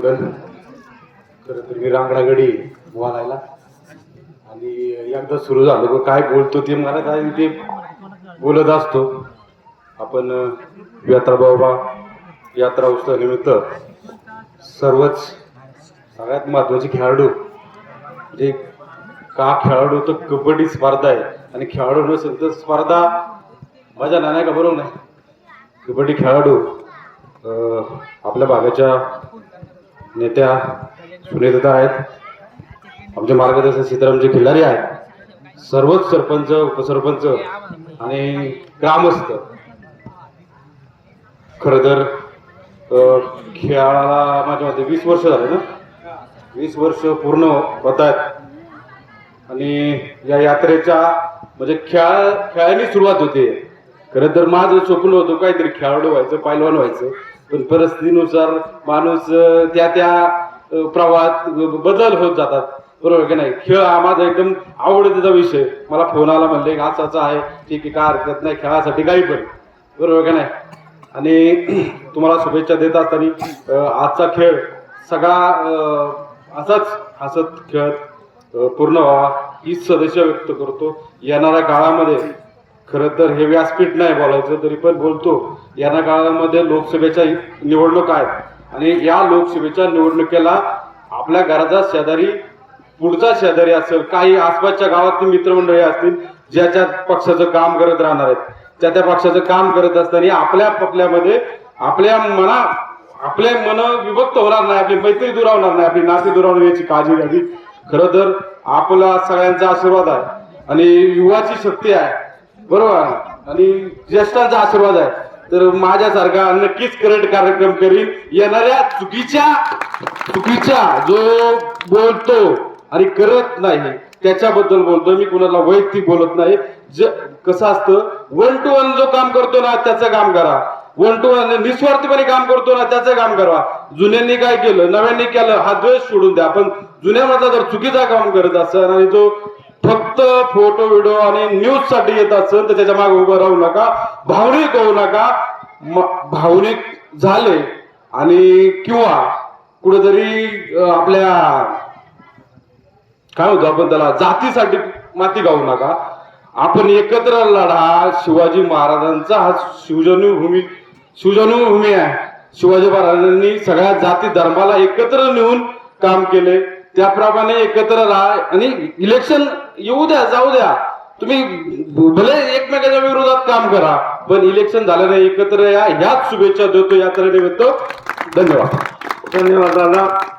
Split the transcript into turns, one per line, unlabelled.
खरं तर मी रांगडागडी बोलायला. आणि एकदा सुरू झालं काय बोलतो ते मला काय ते बोलत असतो. आपण यात्रा बाबा यात्रा उत्सवानिमित्त सर्वच सगळ्यात महत्त्वाचे खेळाडू. जे का खेळाडू तर कबड्डी स्पर्धा आहे. आणि खेळाडू नसेल तर स्पर्धा मजा नाही का? बरोबर नाही? कबड्डी खेळाडू आपल्या भागाच्या नेत्या सुनेता आहेत. आमचे मार्गदर्शक सीतारामजी खिल्लारी आहेत. सर्वच सरपंच उपसरपंच आणि ग्रामस्थ. खरं तर खेळाला माझ्या मते वीस वर्ष झाले ना? वीस वर्ष पूर्ण होत आहेत. आणि या यात्रेच्या म्हणजे खेळ खेळाने सुरुवात होते खरं तर माझं स्वप्न होतं काहीतरी खेळाडू व्हायचं पैलवान व्हायचं. परिस्थितीनुसार माणूस त्या त्या प्रवाहात बदल होत जातात. बरोबर की नाही? खेळ हा माझा एकदम आवडतीचा विषय. मला फोन आला म्हणले की असं असं आहे. ठीक आहे काय हरकत नाही. खेळासाठी काही पण. बरोबर का नाही? आणि तुम्हाला शुभेच्छा देत असताना आजचा खेळ सगळा असाच हसत खेळत पूर्ण व्हावा हीच सदस्य व्यक्त करतो. येणाऱ्या काळामध्ये खरं तर हे व्यासपीठ नाही बोलायचं तरी पण बोलतो. येणाऱ्या काळामध्ये लोकसभेच्या निवडणूक आहेत. आणि या लोकसभेच्या निवडणुकीला आपल्या घराचा शेजारी पुढचा शेजारी असेल काही आसपासच्या गावातली मित्रमंडळी असतील ज्याच्या पक्षाचं काम करत राहणार आहेत. त्या त्या पक्षाचं काम करत असताना आपल्या आपल्यामध्ये आपल्या मना आपले मन विभक्त होणार नाही आपली मैत्री दुरावणार नाही आपली नाती दुरावणार याची काळजी घ्यावी. खरं तर आपला सगळ्यांचा आशीर्वाद आहे. आणि युवाची शक्ती आहे. बरोबर. आहे? आणि ज्येष्ठांचा आशीर्वाद आहे. तर माझ्यासारखा नक्कीच करंट कार्यक्रम करीन. येणाऱ्या चुकीच्या चुकीच्या जो बोलतो आणि करत नाही त्याच्याबद्दल बोलतो मी कुणाला वैयक्तिक बोलत नाही. ज कसं असतं? वन टू वन जो काम करतो ना त्याचं काम करा. वन टू वन निस्वार्थपणे काम करतो ना त्याचं काम करा. जुन्यांनी काय केलं? नव्यांनी केलं? हा द्वेष सोडून द्या. पण जुन्यामधला जर चुकीचा काम करत असेल आणि जो फक्त फोटो व्हिडिओ आणि न्यूजसाठी येत असेल तर त्याच्यामागे उभं राहू नका. भावनिक होऊ नका. भावनिक झाले आणि किंवा कुठेतरी आपल्या काय होतं आपण त्याला जातीसाठी माती गाऊ नका. आपण एकत्र लढा. शिवाजी महाराजांचा हा शिवजनुभूमी शिवजन्मभूमी आहे. शिवाजी महाराजांनी सगळ्या जाती धर्माला एकत्र नेऊन काम केले. त्याप्रमाणे एकत्र राहा आणि इलेक्शन येऊ द्या जाऊ द्या. तुम्ही भले एकमेकाच्या विरोधात काम करा पण इलेक्शन झालं नाही एकत्र या ह्याच शुभेच्छा देतो यात्रेनिमित्त धन्यवाद.
धन्यवाद दादा.